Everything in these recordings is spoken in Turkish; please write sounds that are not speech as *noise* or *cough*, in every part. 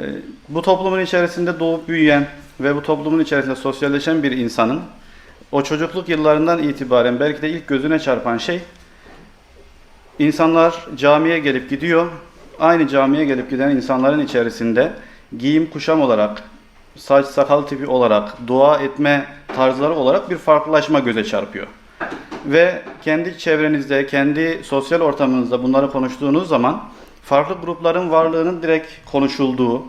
Ee, Bu toplumun içerisinde doğup büyüyen ve bu toplumun içerisinde sosyalleşen bir insanın o çocukluk yıllarından itibaren belki de ilk gözüne çarpan şey insanlar camiye gelip gidiyor. Aynı camiye gelip giden insanların içerisinde giyim kuşam olarak, saç sakal tipi olarak, dua etme tarzları olarak bir farklılaşma göze çarpıyor. Ve kendi çevrenizde, kendi sosyal ortamınızda bunları konuştuğunuz zaman farklı grupların varlığının direkt konuşulduğu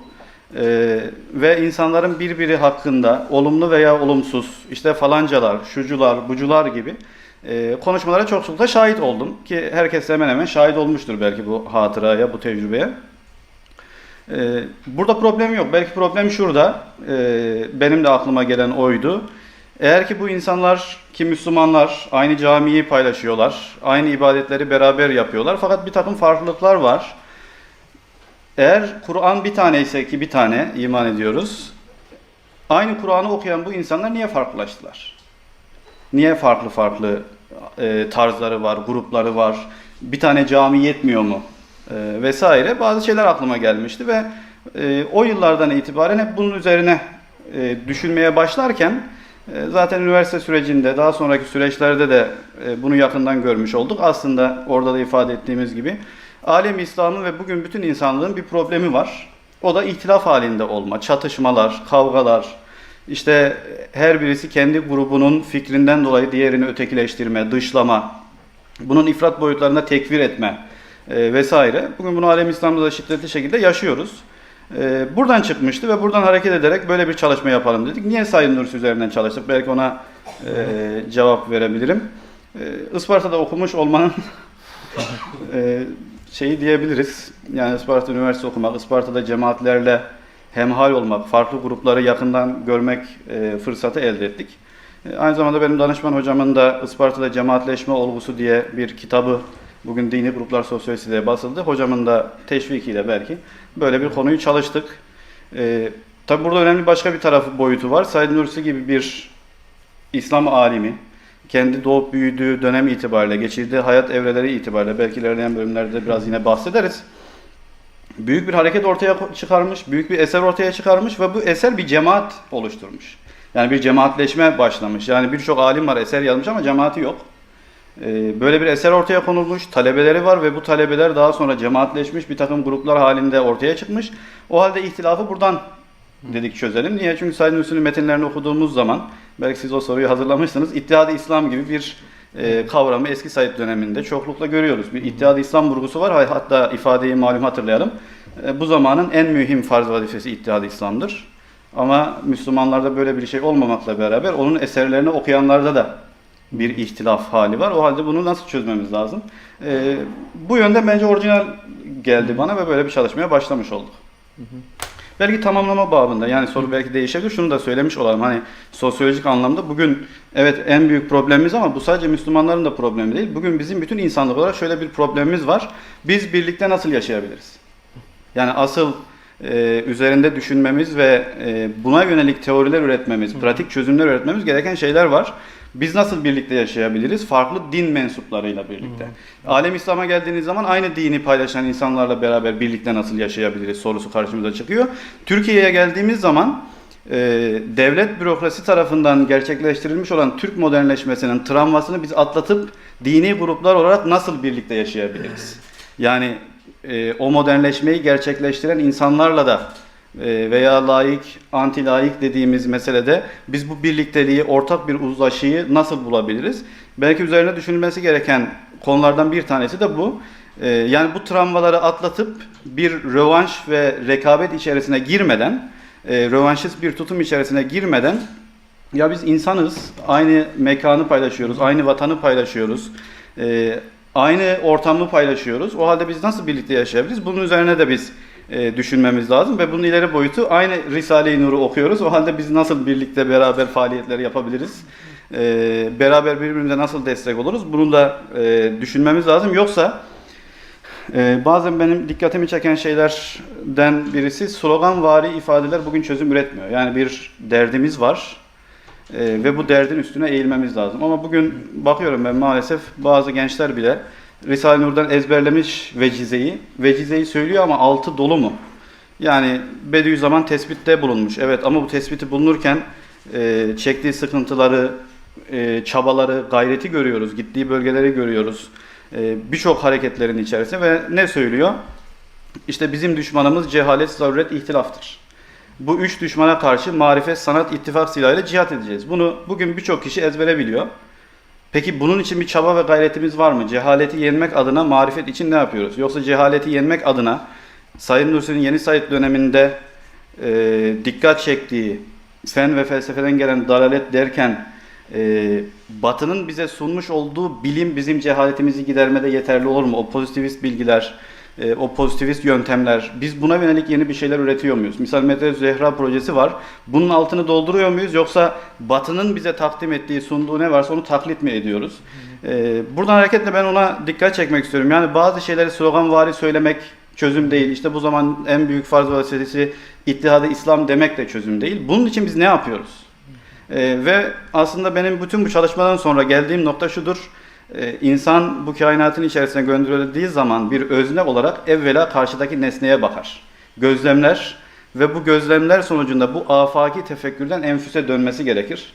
e, ve insanların birbiri hakkında olumlu veya olumsuz işte falancalar, şucular, bucular gibi e, konuşmalara çok sıklıkla şahit oldum. Ki herkes hemen hemen şahit olmuştur belki bu hatıraya, bu tecrübeye. Ee, burada problem yok. Belki problem şurada. Ee, benim de aklıma gelen oydu. Eğer ki bu insanlar ki Müslümanlar aynı camiyi paylaşıyorlar, aynı ibadetleri beraber yapıyorlar fakat bir takım farklılıklar var. Eğer Kur'an bir tane ise ki bir tane iman ediyoruz, aynı Kur'an'ı okuyan bu insanlar niye farklılaştılar? Niye farklı farklı e, tarzları var, grupları var? Bir tane cami yetmiyor mu? E, vesaire bazı şeyler aklıma gelmişti ve e, o yıllardan itibaren hep bunun üzerine e, düşünmeye başlarken e, zaten üniversite sürecinde daha sonraki süreçlerde de e, bunu yakından görmüş olduk. Aslında orada da ifade ettiğimiz gibi alem İslam'ın ve bugün bütün insanlığın bir problemi var. O da ihtilaf halinde olma, çatışmalar, kavgalar, işte her birisi kendi grubunun fikrinden dolayı diğerini ötekileştirme, dışlama, bunun ifrat boyutlarında tekfir etme e, vesaire. Bugün bunu alem İslam'da da şiddetli şekilde yaşıyoruz. E, buradan çıkmıştı ve buradan hareket ederek böyle bir çalışma yapalım dedik. Niye Sayın Nursi üzerinden çalıştık? Belki ona e, cevap verebilirim. E, Isparta'da okumuş olmanın *laughs* e, şeyi diyebiliriz. Yani Isparta Üniversitesi okumak, Isparta'da cemaatlerle hemhal olmak, farklı grupları yakından görmek e, fırsatı elde ettik. E, aynı zamanda benim danışman hocamın da Isparta'da cemaatleşme olgusu diye bir kitabı bugün Dini Gruplar Sosyolojisi diye basıldı. Hocamın da teşvikiyle belki böyle bir konuyu çalıştık. E, tabi burada önemli başka bir tarafı boyutu var. Said Nursi gibi bir İslam alimi, kendi doğup büyüdüğü dönem itibariyle, geçirdiği hayat evreleri itibariyle, belki ilerleyen bölümlerde biraz yine bahsederiz. Büyük bir hareket ortaya çıkarmış, büyük bir eser ortaya çıkarmış ve bu eser bir cemaat oluşturmuş. Yani bir cemaatleşme başlamış. Yani birçok alim var eser yazmış ama cemaati yok. Ee, Böyle bir eser ortaya konulmuş, talebeleri var ve bu talebeler daha sonra cemaatleşmiş bir takım gruplar halinde ortaya çıkmış. O halde ihtilafı buradan dedik çözelim. Niye? Çünkü Said Nursi'nin metinlerini okuduğumuz zaman, belki siz o soruyu hazırlamışsınız, İttihad-ı İslam gibi bir e, kavramı eski Said döneminde çoklukla görüyoruz. Bir İttihad-ı İslam vurgusu var. Hatta ifadeyi malum hatırlayalım. E, bu zamanın en mühim farz vazifesi İttihad-ı İslam'dır. Ama Müslümanlarda böyle bir şey olmamakla beraber onun eserlerini okuyanlarda da bir ihtilaf hali var. O halde bunu nasıl çözmemiz lazım? E, bu yönden bence orijinal geldi bana ve böyle bir çalışmaya başlamış olduk. Belki tamamlama babında yani soru belki değişebilir. Şunu da söylemiş olalım. Hani sosyolojik anlamda bugün evet en büyük problemimiz ama bu sadece Müslümanların da problemi değil. Bugün bizim bütün insanlık olarak şöyle bir problemimiz var. Biz birlikte nasıl yaşayabiliriz? Yani asıl e, üzerinde düşünmemiz ve e, buna yönelik teoriler üretmemiz, pratik çözümler üretmemiz gereken şeyler var. Biz nasıl birlikte yaşayabiliriz? Farklı din mensuplarıyla birlikte. Alem İslam'a geldiğiniz zaman aynı dini paylaşan insanlarla beraber birlikte nasıl yaşayabiliriz sorusu karşımıza çıkıyor. Türkiye'ye geldiğimiz zaman e, devlet bürokrasi tarafından gerçekleştirilmiş olan Türk modernleşmesinin travmasını biz atlatıp dini gruplar olarak nasıl birlikte yaşayabiliriz? Yani e, o modernleşmeyi gerçekleştiren insanlarla da e, veya layık, anti layık dediğimiz meselede biz bu birlikteliği, ortak bir uzlaşıyı nasıl bulabiliriz? Belki üzerine düşünülmesi gereken konulardan bir tanesi de bu. E, yani bu travmaları atlatıp bir rövanş ve rekabet içerisine girmeden, e, rövanşist bir tutum içerisine girmeden ya biz insanız, aynı mekanı paylaşıyoruz, aynı vatanı paylaşıyoruz, e, aynı ortamı paylaşıyoruz. O halde biz nasıl birlikte yaşayabiliriz? Bunun üzerine de biz e, düşünmemiz lazım ve bunun ileri boyutu aynı Risale-i Nur'u okuyoruz. O halde biz nasıl birlikte beraber faaliyetleri yapabiliriz? E, beraber birbirimize nasıl destek oluruz? Bunu da e, düşünmemiz lazım. Yoksa e, bazen benim dikkatimi çeken şeylerden birisi sloganvari ifadeler bugün çözüm üretmiyor. Yani bir derdimiz var e, ve bu derdin üstüne eğilmemiz lazım. Ama bugün bakıyorum ben maalesef bazı gençler bile Risale-i Nur'dan ezberlemiş vecizeyi. Vecizeyi söylüyor ama altı dolu mu? Yani Bediüzzaman tespitte bulunmuş. Evet ama bu tespiti bulunurken e, çektiği sıkıntıları, e, çabaları, gayreti görüyoruz. Gittiği bölgeleri görüyoruz. E, Birçok hareketlerin içerisinde ve ne söylüyor? İşte bizim düşmanımız cehalet, zaruret, ihtilaftır. Bu üç düşmana karşı marifet, sanat, ittifak silahıyla cihat edeceğiz. Bunu bugün birçok kişi ezbere biliyor. Peki bunun için bir çaba ve gayretimiz var mı? Cehaleti yenmek adına marifet için ne yapıyoruz? Yoksa cehaleti yenmek adına Sayın Nursi'nin Yeni Said döneminde e, dikkat çektiği fen ve felsefeden gelen dalalet derken e, Batı'nın bize sunmuş olduğu bilim bizim cehaletimizi gidermede yeterli olur mu? O pozitivist bilgiler, e, o pozitivist yöntemler, biz buna yönelik yeni bir şeyler üretiyor muyuz? Misal Medre Zehra projesi var. Bunun altını dolduruyor muyuz yoksa Batı'nın bize takdim ettiği, sunduğu ne varsa onu taklit mi ediyoruz? E, buradan hareketle ben ona dikkat çekmek istiyorum. Yani bazı şeyleri sloganvari söylemek çözüm değil. İşte bu zaman en büyük farz vazifesi İttihadı İslam demek de çözüm değil. Bunun için biz ne yapıyoruz? Ee, ve aslında benim bütün bu çalışmadan sonra geldiğim nokta şudur. Ee, insan bu kainatın içerisine gönderildiği zaman bir özne olarak evvela karşıdaki nesneye bakar. Gözlemler ve bu gözlemler sonucunda bu afaki tefekkürden enfüse dönmesi gerekir.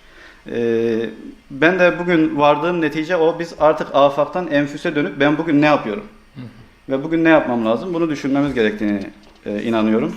Ee, ben de bugün vardığım netice o. Biz artık afaktan enfüse dönüp ben bugün ne yapıyorum? Ve bugün ne yapmam lazım? Bunu düşünmemiz gerektiğini e, inanıyorum.